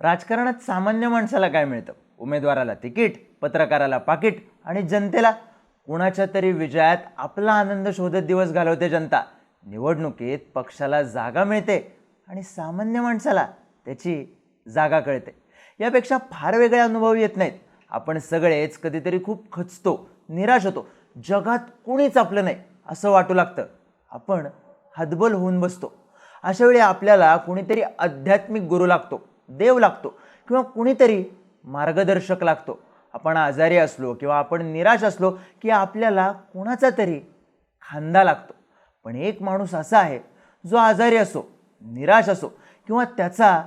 राजकारणात सामान्य माणसाला काय मिळतं? उमेदवाराला तिकीट पत्रकाराला पाकिट आणि जनतेला कुणाच्या तरी विजयात आपला आनंद शोधत दिवस घालवते जनता. निवडणुकीत पक्षाला जागा मिळते आणि सामान्य माणसाला त्याची जागा कळते. यापेक्षा फार वेगळे अनुभव येत नाहीत. आपण सगळेच कधीतरी खूप खचतो निराश होतो. जगात कोणीच आपलं नाही असं वाटू लागतं. आपण हतबल होऊन बसतो. अशावेळी आपल्याला कुणीतरी आध्यात्मिक गुरु लागतो. देव लागतो किंवा कुणीतरी मार्गदर्शक लागतो. आपण आजारी असलो किंवा आपण निराश असलो की आपल्याला कुणाचा तरी खांदा लागतो. पण एक माणूस असा आहे जो आजारी असो निराश असो किंवा त्याचा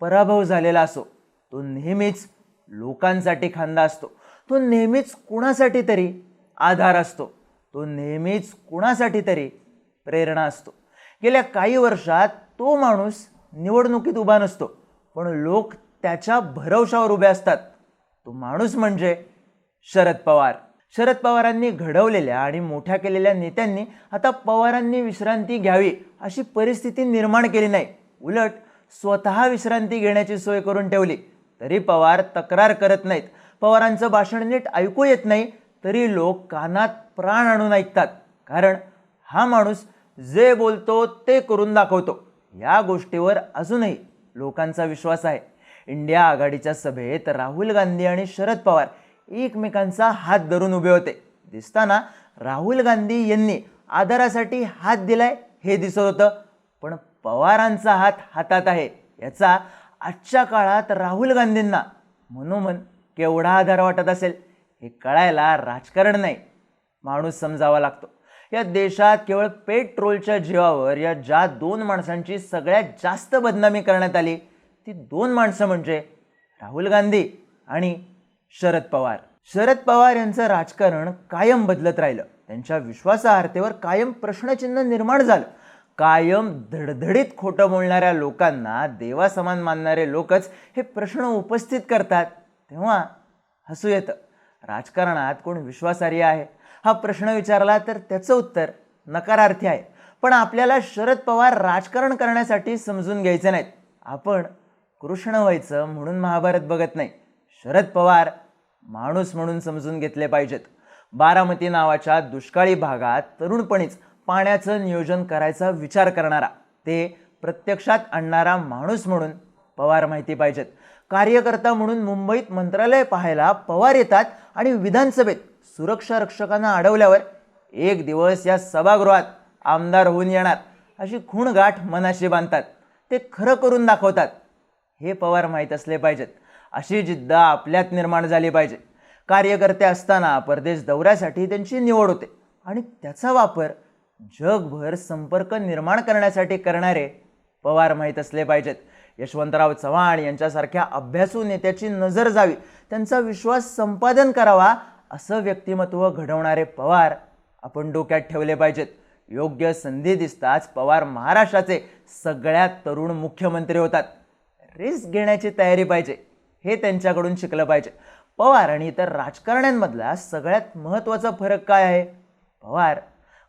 पराभव झालेला असो तो नेहमीच लोकांसाठी खांदा असतो. तो नेहमीच कुणासाठी तरी आधार असतो. तो नेहमीच कुणासाठी तरी प्रेरणा असतो. गेल्या काही वर्षात तो माणूस निवडणुकीत उभा नसतो. पण लोक त्याच्या भरवशावर उभे असतात. तो माणूस म्हणजे शरद पवार. शरद पवारांनी घडवलेल्या आणि मोठ्या केलेल्या नेत्यांनी आता पवारांनी विश्रांती घ्यावी अशी परिस्थिती निर्माण केली नाही. उलट स्वतः विश्रांती घेण्याची सोय करून ठेवली. तरी पवार तक्रार करत नाहीत. पवारांचं भाषण नीट ऐकू येत नाही तरी लोक कानात प्राण आणून ऐकतात. कारण हा माणूस जे बोलतो ते करून दाखवतो. या गोष्टीवर अजूनही लोकांचा विश्वास आहे. इंडिया आघाडीच्या सभेत राहुल गांधी आणि शरद पवार एकमेकांचा हात धरून उभे होते. दिसताना राहुल गांधी यांनी आदरासाठी हात दिलाय हे दिसत होतं. पण पवारांचा हात हातात आहे याचा आजच्या काळात राहुल गांधींना मनोमन केवढा आधार वाटत असेल हे कळायला राजकारण नाही. माणूस समजावा लागतो. या देशात केवळ पेट्रोलच्या जीवावर या ज्या दोन माणसांची सगळ्यात जास्त बदनामी करण्यात आली ती दोन माणसं म्हणजे राहुल गांधी आणि शरद पवार. शरद पवार यांचं राजकारण कायम बदलत राहिलं. त्यांच्या विश्वासार्हतेवर कायम प्रश्नचिन्ह निर्माण झालं. कायम धडधडीत खोटं बोलणाऱ्या लोकांना देवासमान मानणारे लोकच हे प्रश्न उपस्थित करतात तेव्हा हसू येतं. राजकारणात कोण विश्वासार्ह आहे? हा प्रश्न विचारला तर त्याचं उत्तर नकारार्थी आहे. पण आपल्याला शरद पवार राजकारण करण्यासाठी समजून घ्यायचे नाहीत. आपण कृष्ण व्हायचं म्हणून महाभारत बघत नाही. शरद पवार माणूस म्हणून समजून घेतले पाहिजेत. बारामती नावाच्या दुष्काळी भागात तरुणपणीच पाण्याचं नियोजन करायचा विचार करणारा ते प्रत्यक्षात आणणारा माणूस म्हणून पवार माहिती पाहिजेत. कार्यकर्ता म्हणून मुंबईत मंत्रालय पाहायला पवार येतात आणि विधानसभेत सुरक्षा रक्षकांना अडवल्यावर एक दिवस या सभागृहात आमदार होऊन येणार. अशी खूणगाठ मनाशी बांधतात. ते खरं करून दाखवतात. हे पवार माहीत असले पाहिजेत. अशी जिद्द आपल्यात निर्माण झाली पाहिजे. कार्यकर्ते असताना परदेश दौऱ्यासाठी त्यांची निवड होते. आणि त्याचा वापर जगभर संपर्क निर्माण करण्यासाठी करणारे पवार माहीत असले पाहिजेत. यशवंतराव चव्हाण यांच्यासारख्या अभ्यासू नेत्याची नजर जावी. त्यांचा विश्वास संपादन करावा असं व्यक्तिमत्व घडवणारे पवार आपण डोक्यात ठेवले पाहिजेत. योग्य संधी दिसताच पवार महाराष्ट्राचे सगळ्यात तरुण मुख्यमंत्री होतात. रिस्क घेण्याची तयारी पाहिजे हे त्यांच्याकडून शिकलं पाहिजे. पवार आणि इतर राजकारण्यांमधला सगळ्यात महत्त्वाचा फरक काय आहे? पवार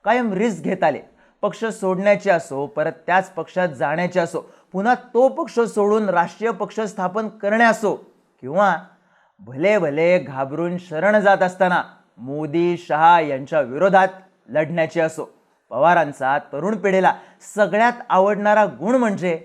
कायम रिस्क घेत आले. पक्ष सोडण्याची असो परत त्याच पक्षात जाण्याची असो पुन्हा तो पक्ष सोडून राष्ट्रीय पक्ष स्थापन करणे असो किंवा भले भले घाबरून शरण जात असताना मोदी शहा यांच्या विरोधात लढण्याची असो. पवारांचा तरुण पिढीला सगळ्यात आवडणारा गुण म्हणजे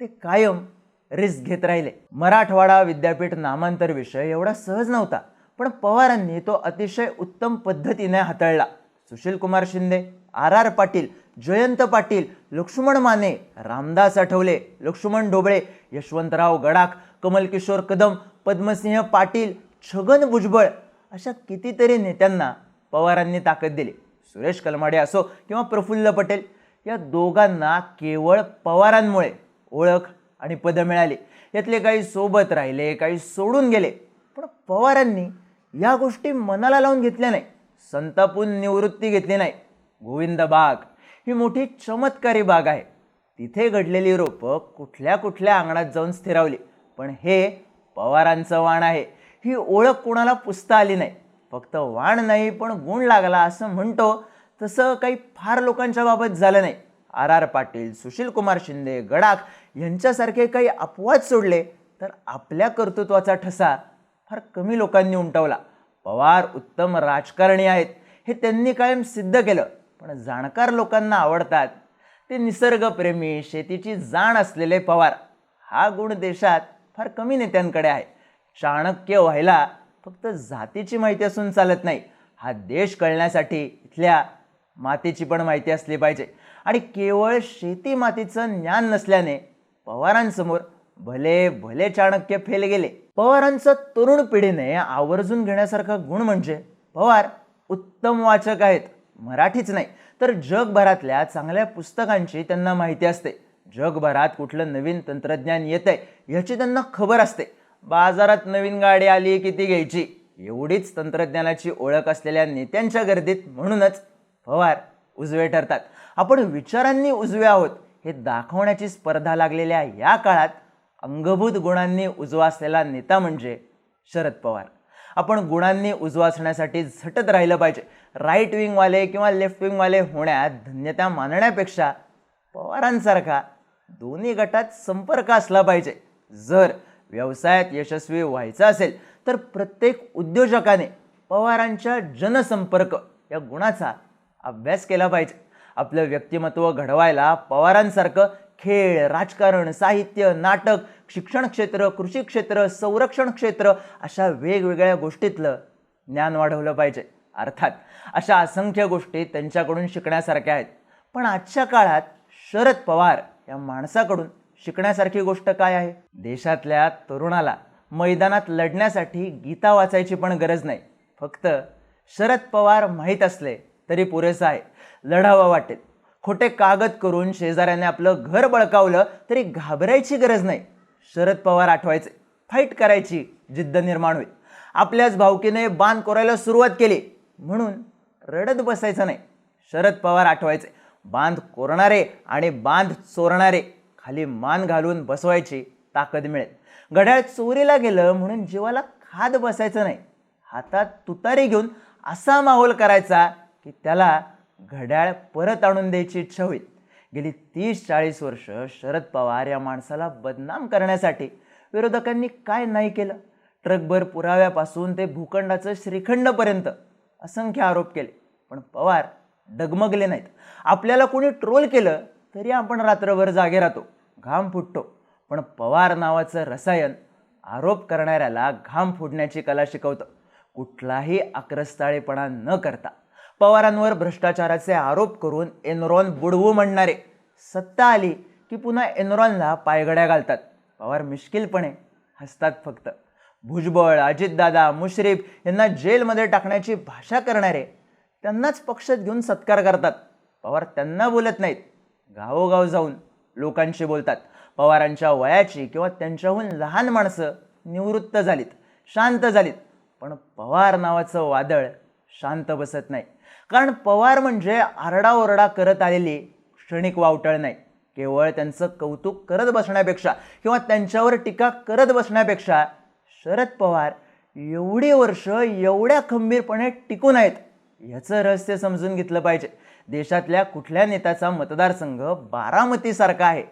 ते कायम रिस्क घेत राहिले. मराठवाडा विद्यापीठ नामांतर विषय एवढा सहज नव्हता पण पवारांनी तो अतिशय उत्तम पद्धतीने हाताळला. सुशील कुमार शिंदे आर आर पाटील जयंत पाटील लक्ष्मण माने रामदास आठवले लक्ष्मण ढोबळे यशवंतराव गडाख कमलकिशोर कदम पद्मसिंह पाटील छगन भुजबळ अशा कितीतरी नेत्यांना पवारांनी ताकद दिली. सुरेश कलमाडे असो किंवा प्रफुल्ल पटेल या दोघांना केवळ पवारांमुळे ओळख आणि पदं मिळाली. यातले काही सोबत राहिले काही सोडून गेले. पण पवारांनी या गोष्टी मनाला लावून घेतल्या नाही. संतापून निवृत्ती घेतली नाही. गोविंद बाग ही मोठी चमत्कारी बाग आहे. तिथे घडलेली रोपं कुठल्या कुठल्या अंगणात जाऊन स्थिरावली. पण हे पवारांचं वाण आहे. ही ओळख कोणाला पुसता आली नाही. फक्त वाण नाही पण गुण लागला असं म्हणतो. तसं काही फार लोकांच्या बाबत झालं नाही. आर आर पाटील सुशील कुमार शिंदे गडाख यांच्यासारखे काही अपवाद सोडले तर आपल्या कर्तृत्वाचा ठसा फार कमी लोकांनी उमटवला. पवार उत्तम राजकारणी आहेत हे त्यांनी कायम सिद्ध केलं पण जाणकार लोकांना आवडतात. ते निसर्गप्रेमी शेतीची जाण असलेले पवार. हा गुण देशात फार कमी नेत्यांकडे आहे. चाणक्य व्हायला फक्त जातीची माहिती असून चालत नाही. हा देश कळण्यासाठी इथल्या मातीची पण माहिती असली पाहिजे. आणि केवळ शेती मातीचं ज्ञान नसल्याने पवारांसमोर भले भले चाणक्य फेल गेले. पवारांचं तरुण पिढीने आवर्जून घेण्यासारखा गुण म्हणजे पवार उत्तम वाचक आहेत मराठीच नाही. तर जगभरातल्या चांगल्या पुस्तकांची त्यांना माहिती असते. जगभरात कुठलं नवीन तंत्रज्ञान येतंय ह्याची त्यांना खबर असते. बाजारात नवीन गाडी आली की ती घ्यायची? एवढीच तंत्रज्ञानाची ओळख असलेल्या नेत्यांच्या गर्दीत म्हणूनच पवार उजवे ठरतात. आपण विचारांनी उजवे आहोत. हे दाखवण्याची स्पर्धा लागलेल्या या काळात अंगभूत गुणांनी उजवा असलेला नेता म्हणजे शरद पवार. आपण गुणांनी उजवा असण्यासाठी झटत राहिलं पाहिजे. राईट विंगवाले किंवा लेफ्ट विंगवाले होण्यात धन्यता मानण्यापेक्षा पवारांसारखा दोन्ही गटात संपर्क असला पाहिजे. जर व्यवसायात यशस्वी व्हायचं असेल तर प्रत्येक उद्योजकाने पवारांच्या जनसंपर्क या गुणाचा अभ्यास केला पाहिजे. आपलं व्यक्तिमत्व घडवायला पवारांसारखं खेळ राजकारण साहित्य नाटक शिक्षण क्षेत्र कृषी क्षेत्र संरक्षण क्षेत्र अशा वेगवेगळ्या गोष्टीतलं ज्ञान वाढवलं पाहिजे. अर्थात अशा असंख्य गोष्टी त्यांच्याकडून शिकण्यासारख्या आहेत. पण आजच्या काळात शरद पवार या माणसाकडून शिकण्यासारखी गोष्ट काय आहे? देशातल्या तरुणाला मैदानात लढण्यासाठी गीता वाचायची पण गरज नाही. फक्त शरद पवार माहीत असले तरी पुरेसं आहे. लढावं वाटेल. खोटे कागद करून शेजाऱ्याने आपलं घर बळकावलं तरी घाबरायची गरज नाही. शरद पवार आठवायचे. फाईट करायची जिद्द निर्माण होईल. आपल्याच भावकीने बांध कोरायला सुरुवात केली. म्हणून रडत बसायचं नाही. शरद पवार आठवायचे. बांध कोरणारे आणि बांध चोरणारे खाली मान घालून बसवायची ताकद मिळेल. घड्याळ चोरीला गेलं म्हणून जीवाला खाद बसायचं नाही. हातात तुतारी घेऊन असा माहोल करायचा की त्याला घड्याळ परत आणून द्यायची इच्छा होईल. गेली तीस चाळीस वर्ष शरद पवार या माणसाला बदनाम करण्यासाठी विरोधकांनी काय नाही केलं? ट्रकभर पुराव्यापासून ते भूखंडाचं श्रीखंडपर्यंत असंख्य आरोप केले. पण पवार डगमगले नाहीत. आपल्याला कोणी ट्रोल केलं तरी आपण रात्रभर जागे राहतो. घाम फुटतो. पण पवार नावाचं रसायन आरोप करणाऱ्याला घाम फुटण्याची कला शिकवतं. कुठलाही आक्रस्ताळेपणा न करता पवारांवर भ्रष्टाचाराचे आरोप करून एनरॉन बुडवू म्हणणारे. सत्ता आली की पुन्हा एनरॉनला पायगड्या घालतात. पवार मिश्किलपणे हसतात फक्त. भुजबळ अजितदादा मुश्रीफ यांना जेलमध्ये टाकण्याची भाषा करणारे त्यांनाच पक्षात घेऊन सत्कार करतात. पवार त्यांना बोलत नाहीत. गावोगाव जाऊन लोकांशी बोलतात. पवारांच्या वयाची किंवा त्यांच्याहून लहान माणसं निवृत्त झालीत शांत झालीत. पण पवार नावाचं वादळ शांत बसत नाही. कारण पवार म्हणजे आरडाओरडा करत आलेली क्षणिक वावटळ नाही. केवळ त्यांचं कौतुक करत बसण्यापेक्षा किंवा त्यांच्यावर टीका करत बसण्यापेक्षा शरद पवार एवढी वर्ष एवढ्या खंबीरपणे टिकून आहेत. याचं रहस्य समजून घेतलं पाहिजे. देशातल्या कुठल्या नेत्याचा मतदारसंघ बारामतीसारखा आहे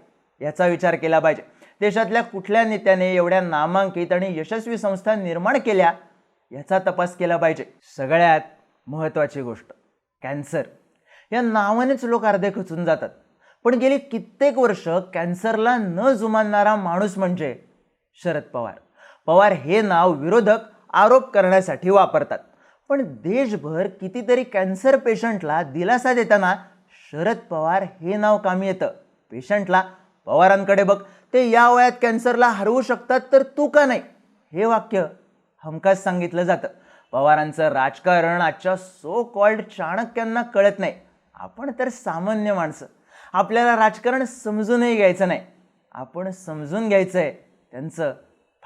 याचा विचार केला पाहिजे. देशातल्या कुठल्या नेत्याने एवढ्या नामांकित आणि यशस्वी संस्था निर्माण केल्या याचा तपास केला पाहिजे. सगळ्यात महत्त्वाची गोष्ट कॅन्सर. या नावानेच लोक अर्धे खचून जातात. पण गेली कित्येक वर्ष कॅन्सरला न जुमानणारा माणूस म्हणजे शरद पवार. पवार हे नाव विरोधक आरोप करण्यासाठी वापरतात. पण देशभर कितीतरी कॅन्सर पेशंटला दिलासा देताना शरद पवार हे नाव कामी येतं. पेशंटला पवारांकडे बघ. ते या वयात कॅन्सरला हरवू शकतात तर तू का नाही? हे वाक्य हमखास सांगितलं जातं. पवारांचं राजकारण आजच्या सो कॉल्ड चाणक्यांना कळत नाही. आपण तर सामान्य माणसं. आपल्याला राजकारण समजूनही घ्यायचं नाही. आपण समजून घ्यायचं आहे त्यांचं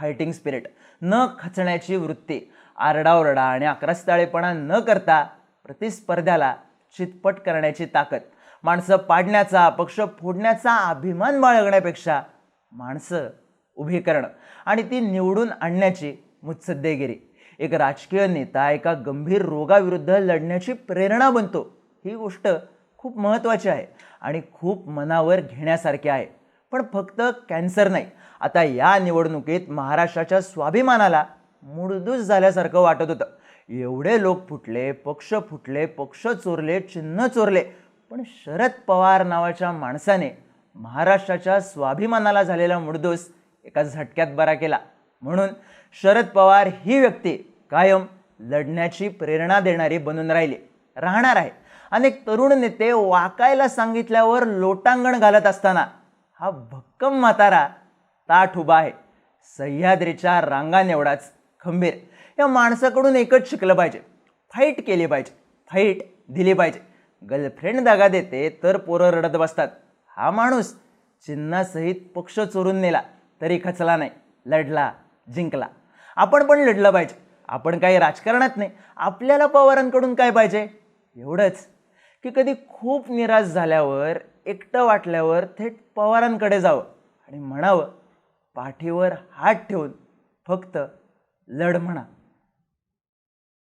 फायटिंग स्पिरिट. न खचण्याची वृत्ती. आरडाओरडा आणि आक्रस्ताळेपणा न करता प्रतिस्पर्ध्याला चितपट करण्याची ताकद. माणसं पाडण्याचा पक्ष फोडण्याचा अभिमान बाळगण्यापेक्षा माणसं उभी करणं. आणि ती निवडून आणण्याची मुत्सद्देगिरी. एक राजकीय नेता एका गंभीर रोगाविरुद्ध लढण्याची प्रेरणा बनतो. ही गोष्ट खूप महत्त्वाची आहे आणि खूप मनावर घेण्यासारखी आहे. पण फक्त कॅन्सर नाही. आता या निवडणुकीत महाराष्ट्राच्या स्वाभिमानाला मुडदूस झाल्यासारखं वाटत होतं. एवढे लोक फुटले पक्ष फुटले पक्ष चोरले चिन्ह चोरले. पण शरद पवार नावाच्या माणसाने महाराष्ट्राच्या स्वाभिमानाला झालेला मुडदूस एका झटक्यात बरा केला. म्हणून शरद पवार ही व्यक्ती कायम लढण्याची प्रेरणा देणारी बनून राहिली राहणार आहे. अनेक तरुण नेते वाकायला सांगितल्यावर लोटांगण घालत असताना हा भक्कम म्हातारा ताठ उभा आहे. सह्याद्रीच्या रांगान एवढाच खंबीर. या माणसाकडून एकच शिकलं पाहिजे. फाईट केली पाहिजे. फाईट दिली पाहिजे. गर्लफ्रेंड दागा देते तर पोरं रडत बसतात. हा माणूस चिन्हासहित पक्ष चोरून नेला तरी खचला नाही लढला जिंकला. आपण पण लढलं पाहिजे. आपण काही राजकारणात नाही. आपल्याला पवारांकडून काय पाहिजे? एवढंच. की कधी खूप निराश झाल्यावर एकटं वाटल्यावर थेट पवारांकडे जावं आणि म्हणावं पाठीवर हात ठेवून फक्त लढ म्हणा.